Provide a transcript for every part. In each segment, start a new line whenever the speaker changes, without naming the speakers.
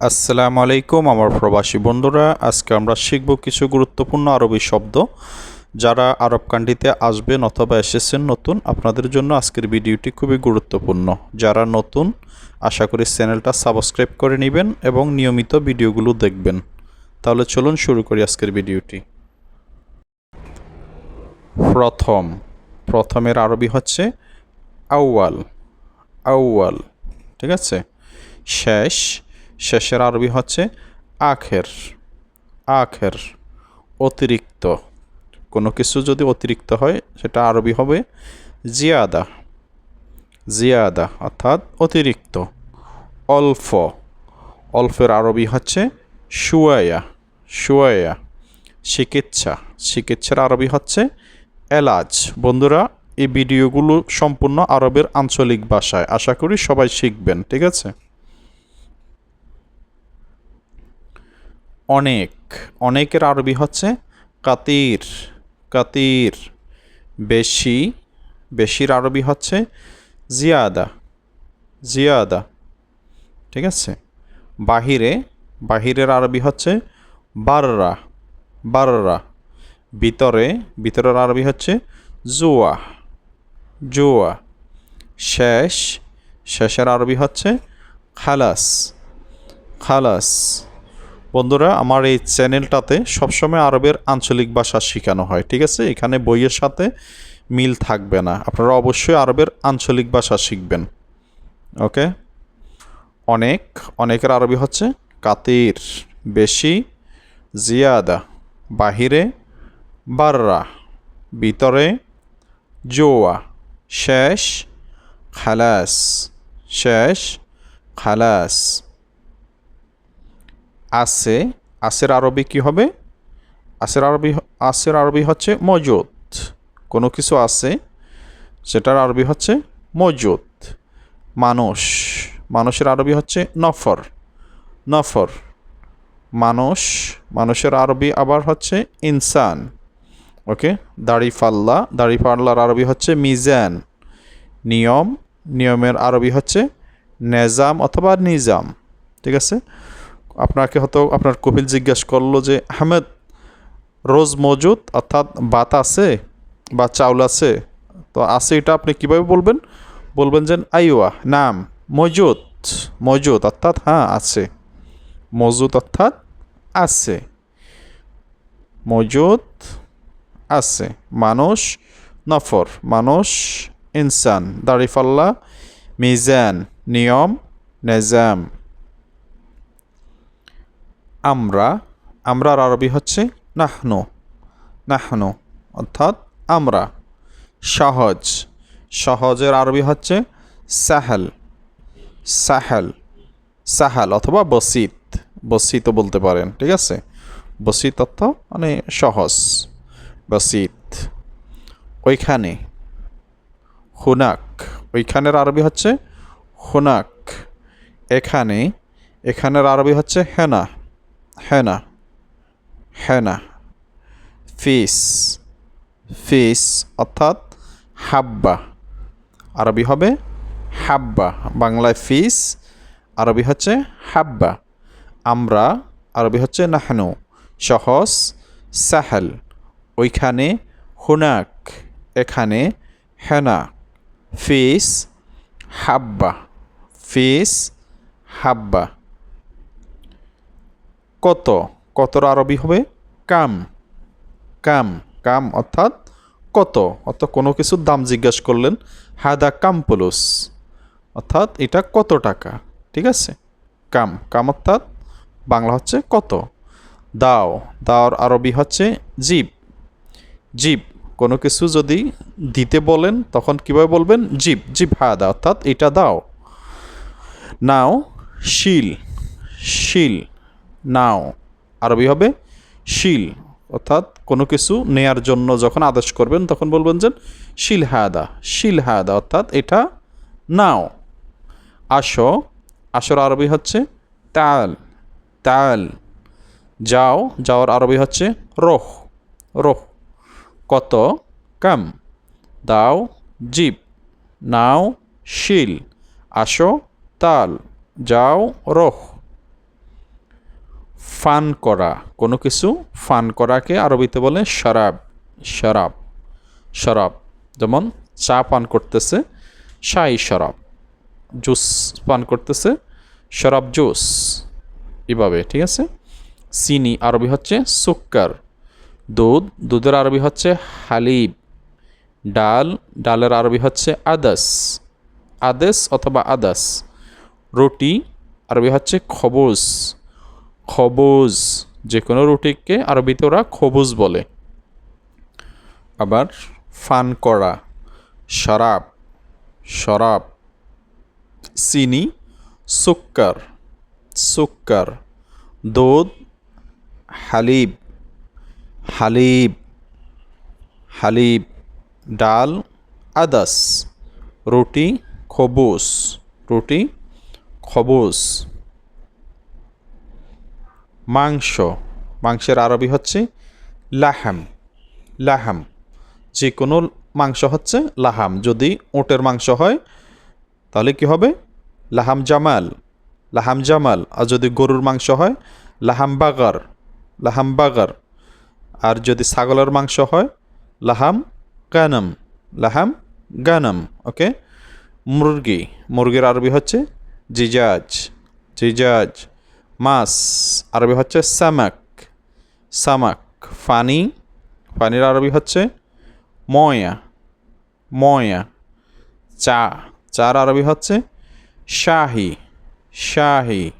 আসসালামু আলাইকুম, আমার প্রবাসী বন্ধুরা। আজকে আমরা শিখব কিছু গুরুত্বপূর্ণ আরবি শব্দ যারা আরব কান্ট্রিতে আসবেন অথবা এসেছেন নতুন। আপনাদের জন্য আজকের ভিডিওটি খুবই গুরুত্বপূর্ণ। যারা নতুন, আশা করি চ্যানেলটা সাবস্ক্রাইব করে নেবেন এবং নিয়মিত ভিডিওগুলো দেখবেন। তাহলে চলুন শুরু করি আজকের ভিডিওটি। প্রথম, প্রথমের আরবি হচ্ছে আউয়াল। আউয়াল, ঠিক আছে? শেষ শেষের আরবি হচ্ছে আখের আখের, অতিরিক্ত। কোনো কিছু যদি অতিরিক্ত হয়, সেটা আরবি হবে জিয়াদা। জিয়াদা অর্থাৎ অতিরিক্ত। অল্প। অল্পের আরবি হচ্ছে শুয়ায়া শুয়ায়া। চিকিৎসা চিকিৎসার আরবি হচ্ছে এলাজ। বন্ধুরা, এই ভিডিওগুলো সম্পূর্ণ আরবের আঞ্চলিক ভাষায়। আশা করি সবাই শিখবেন, ঠিক আছে? অনেক। অনেকের আরবি হচ্ছে কাতির কাতির। বেশি, বেশির আরবি হচ্ছে জিয়াদা জিয়াদা। ঠিক আছে? বাহিরে, বাহিরের আরবি হচ্ছে বাররা বাররা। ভিতরে, ভিতরের আরবি হচ্ছে জুয়া জুয়া। শেষ, শেষের আরবি হচ্ছে খালাস খালাস। বন্ধুরা, আমার এই চ্যানেলটাতে সবসময় আরবের আঞ্চলিক ভাষা শেখানো হয়, ঠিক আছে? এখানে বইয়ের সাথে মিল থাকবে না। আপনারা অবশ্যই আরবের আঞ্চলিক ভাষা শিখবেন। ওকে? অনেক, অনেকের আরবি হচ্ছে কাতির, বেশি, জিয়াদা, বাহিরে, বাররা, ভিতরে, জোয়া, শেষ, খালাস শেষ, খালাস। আছে আসের আরবি কি হবে? আসের আরবি আসের আরবি হচ্ছে মজুদ। কোনো কিছু আছে সেটার আরবি হচ্ছে মজুদ। মানুষ, মানুষের আরবি হচ্ছে নফর। নফর, মানুষ, মানুষের আরবি আবার হচ্ছে ইনসান। ওকে দাড়ি ফাল্লা দাড়ি পাল্লার আরবি হচ্ছে মিজান। নিয়ম, নিয়মের আরবি হচ্ছে নেজাম অথবা নিজাম। ঠিক আছে? আপনাকে হয়তো আপনার কপিল জিজ্ঞেস করল যে, আহমেদ, রোজ মজুদ অর্থাৎ বাত আছে বা চাউল আছে, তো আছে এটা আপনি কীভাবে বলবেন? বলবেন যে, আইওয়া, নাম, মজুদ মজুদ অর্থাৎ হ্যাঁ আছে। মজুদ অর্থাৎ আছে। মজুদ আছে। মানুষ, নফর, মানুষ, ইনসান দাড়িফাল্লা মিজান, নিয়ম, নেজাম। আমরা, আমরার আরবি হচ্ছে নাহনু নাহনু, অর্থাৎ আমরা, সহজ, সহজের আরবি হচ্ছে সাহেল সাহেল, সাহাল অথবা বসিত বসিত বলতে পারেন, ঠিক আছে? বসিত অর্থ মানে সহজ, বসিত। ওইখানে, হুনাক, ওইখানের আরবি হচ্ছে হুনাক, এখানে, এখানের আরবি হচ্ছে হেনা হেনা হেনা ফিস ফিস অর্থাৎ হাব্বা। আরবি হবে হাব্বা। বাংলায় ফিস, আরবি হচ্ছে হাব্বা। আমরা, আরবি হচ্ছে নাহানু। সহজ, সাহেল। ওইখানে হুনাক, এখানে হেনা। ফিস, হাব্বা। ফিস, হাব্বা। কত? কতর আরবি হবে? কাম। কাম কাম অর্থাৎ কত? অর্থাৎ কোনো কিছুর দাম জিজ্ঞেস করলেন, হাদা কাম পুলুস অর্থাৎ এটা কত টাকা? ঠিক আছে? কাম কাম অর্থাৎ বাংলা হচ্ছে কত? দাও, দাওর আরবি হচ্ছে জিপ জিপ কোনো কিছু যদি দিতে বলেন, তখন কীভাবে বলবেন? জিপ জিপ হাদা, অর্থাৎ এটা দাও। নাও, শিল শিল। নাও। আরবি হবে শিল। অর্থাৎ কোনো কিছু নেয়ার জন্য যখন আদেশ করবেন, তখন বলবেন যে শিল হায়াদা শিল হায়াদা অর্থাৎ এটা নাও। আসো, আসর আরবি হচ্ছে তাল তাল। যাও, যাওয়ার আরবি হচ্ছে রোহ রোহ। কত? কাম। দাও, জিপ। নাও, শিল। আসো, তাল। যাও, রোহ। ফান করা, কোনো কিছু ফান করাকে আরবিতে বলে শরাব শরাব শরাব। যেমন চা পান করতেছে শাহি শরাব, জুস পান করতেছে, শরাব জুস। এভাবে, ঠিক আছে? চিনি আরবি হচ্ছে সুক্কার, দুধ, দুধের আরবি হচ্ছে হালিব ডাল, ডালের আরবি হচ্ছে আদাস, আদেস অথবা আদাস। রুটি আরবি হচ্ছে খবুজ খবুজ যে কোনো রুটিকে আরবিতে ওরা খবুজ বলে। আবার ফান করা, শরাব শরাব। চিনি, সুক্কার সুক্কার। দুধ, হালিব হালিব হালিব। ডাল, আদাস। রুটি খবুস রুটি খবুস মাংস। মাংসের আরবি হচ্ছে লাহাম। লাহাম। যে কোনো মাংস হচ্ছে লাহাম। যদি ওটের মাংস হয়, তাহলে কি হবে? লাহাম জামাল। লাহাম জামাল। আর যদি গরুর মাংস হয়, লাহাম বাগার। লাহাম বাগার। আর যদি ছাগলের মাংস হয়, লাহাম গানম। লাহাম গানম। ওকে মুরগি। মুরগির আরবি হচ্ছে জিজাজ। জিজাজ। মাছ আরবি হচ্ছে সামাক। সামাক, ফানি। ফানির আরবি হচ্ছে ময়া। ময়া। চা। চার আরবি হচ্ছে শাহি। শাহি।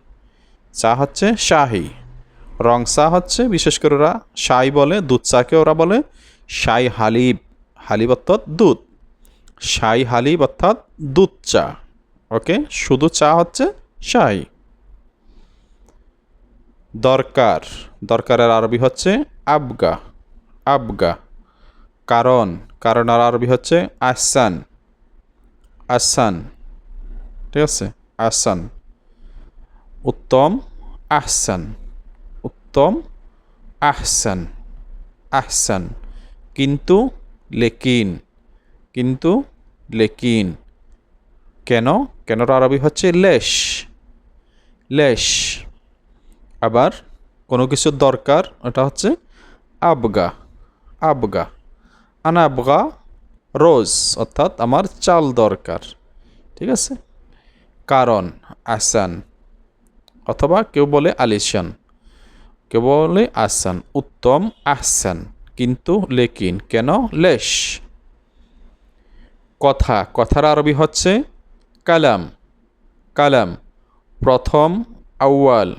চা হচ্ছে শাহি। রং চা হচ্ছে, বিশেষ করে ওরা শাই বলে, দুধ চাকে ওরা বলে, শাই হালিব। হালিব অর্থাৎ দুধ। শাই হালিব অর্থাৎ দুধ চা। ওকে? শুধু চা হচ্ছে শাই। দরকার। দরকারের আরবি হচ্ছে আবগা। আবগা। কারণ। কারণের আরবি হচ্ছে আসান আসান ঠিক আছে? আসান উত্তম আহসান। উত্তম আহসান। আহসান। কিন্তু লেকিন। কিন্তু লেকিন। কেন? কেনর আরবি হচ্ছে লেশ। লেশ। আবার কোনো কিছুর দরকার, ওটা হচ্ছে আবগা আবগা। আনা আবগা রোজ, অর্থাৎ আমার চাল দরকার, ঠিক আছে? কারণ, আসান, অথবা কেউ বলে আলিশান, কেউ বলে আসান, উত্তম আহসান, কিন্তু লেকিন, কেন? লেশ। কথা, কথার আরবি হচ্ছে কালাম কালাম, প্রথম, আউয়াল।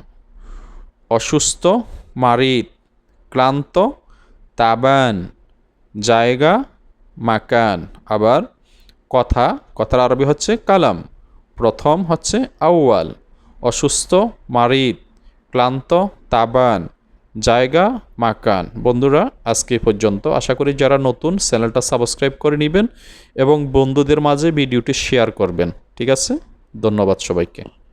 অসুস্থ মারিদ ক্লান্ত, তাবান, জায়গা, মাকান। আবার কথা, কথার আরবি হচ্ছে কালাম। প্রথম হচ্ছে আউয়াল। অসুস্থ মারিদ ক্লান্ত, তাবান, জায়গা, মাকান। বন্ধুরা, আজকে পর্যন্ত। আশা করি যারা নতুন, চ্যানেলটা সাবস্ক্রাইব করে নেবেন এবং বন্ধুদের মাঝে ভিডিওটি শেয়ার করবেন। ঠিক আছে? ধন্যবাদ সবাইকে।